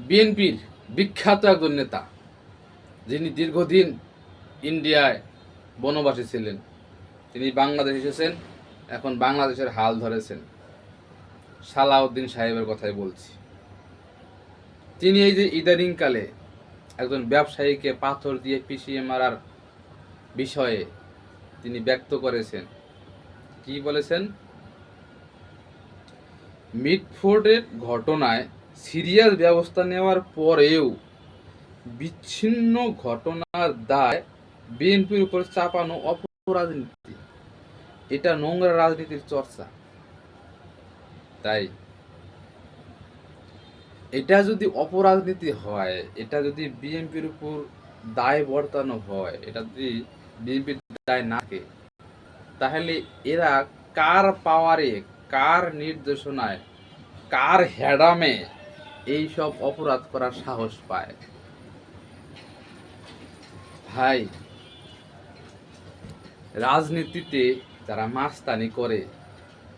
বিএনপির বিখ্যাত একজন নেতা, যিনি দীর্ঘদিন ইন্ডিয়ায় বনবাসী ছিলেন। তিনি বাংলাদেশ এসেছেন, এখন বাংলাদেশের হাল ধরেছেন। সালাউদ্দিন সাহেবের কথাই বলছি। তিনি এই যে ইদানিংকালে একজন ব্যবসায়ীকে পাথর দিয়ে পিষিয়ে মারার বিষয়ে তিনি ব্যক্ত করেছেন। কি বলেছেন? মিটফোর্ডের ঘটনায় সিরিয়াস ব্যবস্থা নেওয়ার পরেও বিচ্ছিন্ন ঘটনার দায় বিএনপির উপর চাপানো অপরাজনীতি। এটা নোংরা রাজনীতির চর্চা। তাই এটা যদি অপরাজনীতি হয়, এটা যদি বিএনপির উপর দায় বর্তানো হয়, এটা যদি বিএনপির দায় না থাকে, তাহলে এরা কার পাওয়ারে, কার নির্দেশনায়, কার হেডামে এই সব অপরাধ করার সাহস পায়। ভাই, রাজনীতিতে যারা মাস্তানি করে,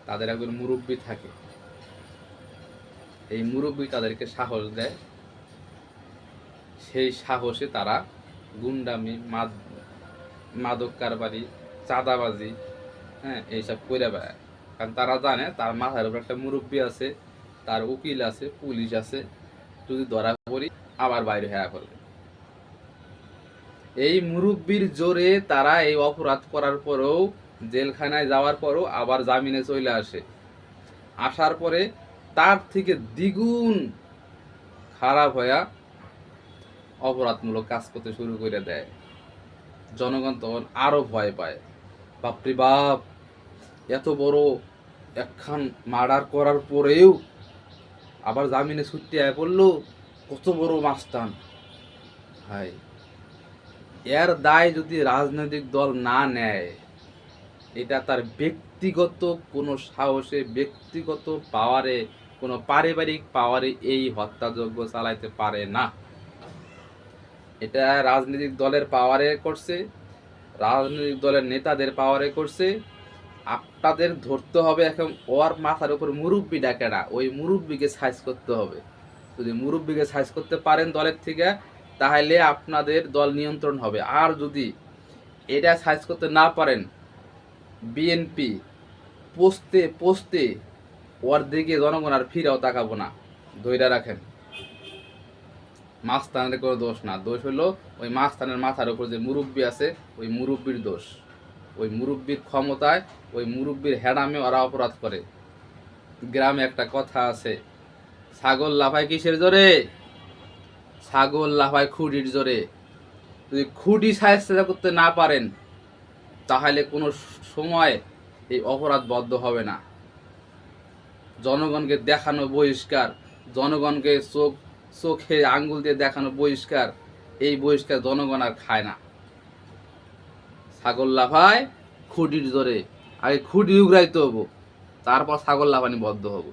তাদের একজন মুরব্বী থাকে। এই মুরব্বী তাদেরকে সাহস দেয়। সেই সাহসে তারা গুন্ডামি, মাদ- মাদক কারবারি চাঁদাবাজি হ্যাঁ এইসব করে বেড়ায়। কারণ তারা জানে তার মাথার উপর একটা মুরব্বী আছে তার উকিল আছে, পুলিশ আছে, যদি ধরা পড়ি আবার বাইরে হ্যাঁ করবে। এই মুরব্বীর জোরে তারা এই অপরাধ করার পরেও জেলখানায় যাওয়ার পরও আবার জামিনে চলে আসে। আসার পরে তার থেকে দ্বিগুণ খারাপ হইয়া অপরাধমূলক কাজ করতে শুরু করে দেয়। জনগণ তখন আরও ভয় পায়। বাপরে বাপ, এত বড় একখান মার্ডার করার পরেও আবার জামিনে ছুটতে আয় পড়ল কত বড় মাস্তান। ভাই, এর দায় যদি রাজনৈতিক দল না নেয়, এটা তার ব্যক্তিগত কোনো সাহসে, ব্যক্তিগত পাওয়ারে, কোনো পারিবারিক পাওয়ারে এই হত্যাযজ্ঞ চালাইতে পারে না। এটা রাজনৈতিক দলের পাওয়ারে করছে, রাজনৈতিক দলের নেতাদের পাওয়ারে করছে আপনাদের ধরতে হবে এখন ওর মাথার উপর মুরব্বি ডাকে না, ওই মুরব্বিকে সাইজ করতে হবে। যদি মুরব্বিকে সাইজ করতে পারেন দলের থেকে, তাহলে আপনাদের দল নিয়ন্ত্রণ হবে। আর যদি এটা সাইজ করতে না পারেন বিএনপি পোস্তে পোস্তে ওর দিকে জনগণ আর ফিরেও তাকাবো না। ধৈর্য রাখেন। মাস্তানের কোনো দোষ না। দোষ হলো ওই মাস্তানের মাথার উপর যে মুরব্বি আছে, ওই মুরব্বির দোষ। ওই মুরব্বীর ক্ষমতায়, ওই মুরব্বির হেডামে ওরা অপরাধ করে। গ্রামে একটা কথা আছে, ছাগল লাফায় কিসের জোরে? ছাগল লাফায় খুঁটির জোরে। যদি খুঁটি সাহায্য করতে না পারেন, তাহলে কোনো সময় এই অপরাধ বদ্ধ হবে না। জনগণকে দেখানো বহিষ্কার, জনগণকে চোখ, চোখে আঙ্গুল দিয়ে দেখানো বহিষ্কার, এই বহিষ্কার জনগণ আর খায় না। ছাগল লাফায় খুঁটির জোরে আগে খুঁটি উগরাইতে হব তারপর ছাগল লাফানি বদ্ধ হব।